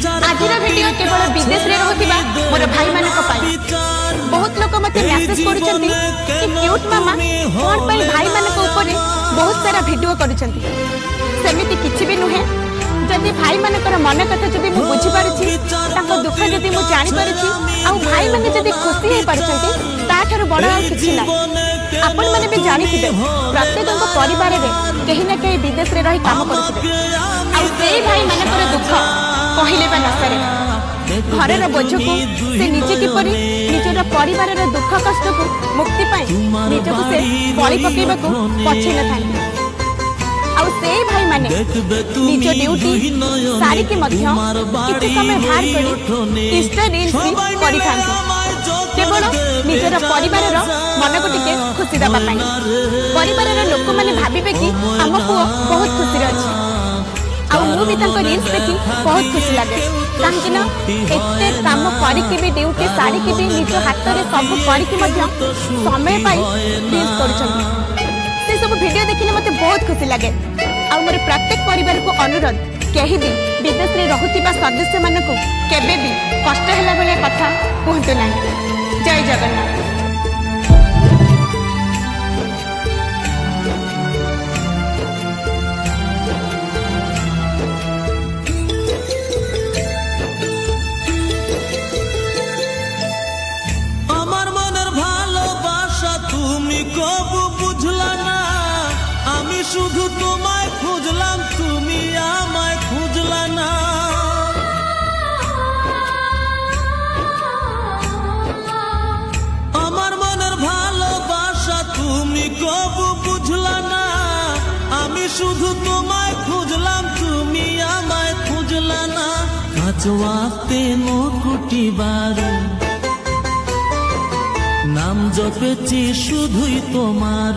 আজির video কেবল বিদেশে রহুথিবা মোর ভাইমানক পাই বহুত লোক মতে মেসেজ করুচন্তি কি কিউট মামা কোন পাই ভাইমানক উপরে বহুত সারা ভিডিও করুচন্তি সেমিতি কিছু বি নুহে যদি ভাই ভাইমানকর মন কথা যদি মু বুঝি পারুছি তাঙ্ক দুঃখ যদি মু জানি পারুছি আউ ভাইমানে যদি খুশি হই পারুচন্তি তাঠারু বড় আর কিছু নাই ଆପଣମାନେ ବି ଜାଣିଥିବେ ପ୍ରତ୍ୟେକଙ୍କ ପରିବାରରେ କେହି ନା କେହି ବିଦେଶରେ ରହି କାମ କରୁଥିବେ ଆଉ ସେଇ ଭାଇମାନଙ୍କର ଦୁଃଖ କହିଲେ ବା ନ ସରେ ଘରର ବୋଝକୁ ସେ ନିଜେ କିପରି ନିଜର ପରିବାରର ଦୁଃଖ କଷ୍ଟକୁ ମୁକ୍ତି ପାଇଁ ନିଜକୁ ସେ ବଳି ପକେଇବାକୁ ପଛେଇ ନଥାନ୍ତି ଆଉ ସେଇ ଭାଇମାନେ ନିଜ ଡ୍ୟୁଟି ସାରିକି ମଧ୍ୟ କିଛି ସମୟ ବାହାର କରି ଇଷ୍ଟ ରିଲ୍ସ ବି କରିଥାନ୍ତି କେବଳ ନିଜର ପରିବାରର ମନକୁ ଟିକେ ଖୁସି ଦେବା ପାଇଁ ପରିବାରର ଲୋକମାନେ ଭାବିବେ କି ଆମ ପୁଅ ବହୁତ ଖୁସିରେ ଅଛି ଆଉ ମୁଁ ବି ତାଙ୍କ ରିଲ୍ସ ଦେଖି ବହୁତ ଖୁସି ଲାଗେ କାହିଁକି ନା ଏତେ କାମ କରିକି ବି ଡ୍ୟୁଟି ସାରିକି ବି ନିଜ ହାତରେ ସବୁ କରିକି ମଧ୍ୟ ସମୟ ପାଇ ରିଲ୍ସ କରୁଛନ୍ତି ସେ ସବୁ ଭିଡିଓ ଦେଖିଲେ ମତେ ବହୁତ ଖୁସି ଲାଗେ ଆଉ ମୋର ପ୍ରତ୍ୟେକ ପରିବାରକୁ ଅନୁରୋଧ କେହି ବି ବିଦେଶରେ ରହୁଥିବା ସଦସ୍ୟମାନଙ୍କୁ କେବେ ବି କଷ୍ଟ ହେଲା ଭଳିଆ କଥା କୁହନ୍ତୁ ନାହିଁ ଜୟ ଜଗନ୍ନାଥ আমার মনের ভালোবাসা তুমি কবু বুঝলা না আমি শুধু তোমায় খুঁজলাম, তুমি আমায় খুঁজলা না। আমার মনের ভালোবাসা তুমি কবু বুঝলা না। আমি শুধু তোমায় খুঁজলাম, তুমি আমায় খুঁজলা না। কাজওয়াতে নকুটি বারু নাম জপেছি শুধুই তোমার।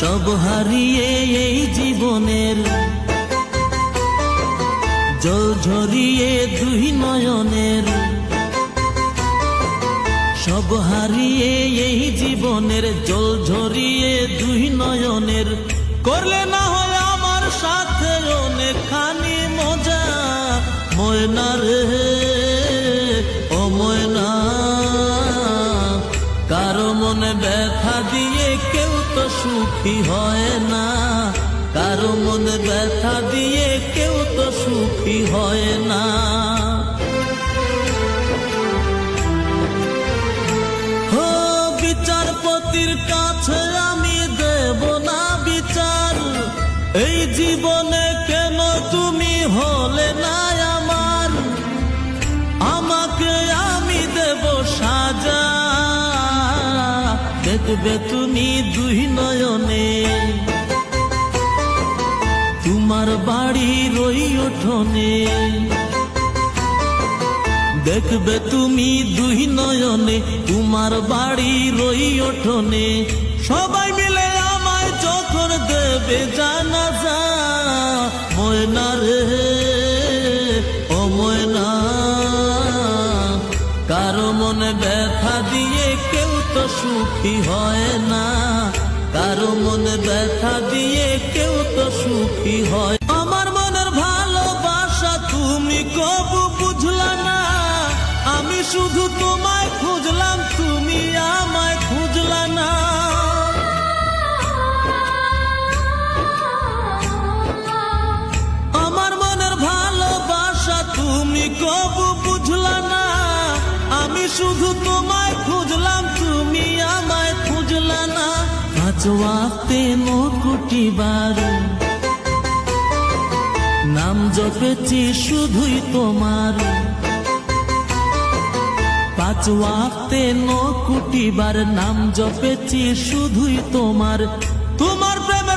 সব হারিয়ে এই জীবনের জল ঝরিয়ে দুই নয়নের সব হারিয়ে এই জীবনের জল ঝরিয়ে দুই নয়নের করলে না হয় আমার সাথে অনেকখানি মজা, ময়না রে। তো সুখী হয় না। কারও মনে ব্যথা দিয়ে কেউ তো সুখী হয় না। হো, বিচারপতির কাছে আমি দেব না বিচার। এই জীবনে দেখবে তুমি দুই নয়নে। তোমার বাড়ি রই ওঠনে দেখবে তুমি দুই নয়নে, তোমার বাড়ি রই ওঠনে সবাই মিলে আমায় যখন দেবে জানাজা, ময়না রে, ও ময়না, কারও মনে ব্যথা দিয়ে কেউ তো সুখী হয় না। কারও মনে ব্যথা দিয়ে কেউ তো সুখী হয়। আমার মনের ভালোবাসা তুমি কবু বুঝলা না। আমি শুধু তোমায় খুঁজলাম, তুমি আমায় খুঁজলা না। বুঝলা না। আমি শুধু তোমায় পাঁচ মুকুটি বার নাম জপেছি শুধুই তোমার। পাঁচ ওয়াক্তে নকুটি বার নাম জপেছি শুধুই তোমার। তোমার প্রেম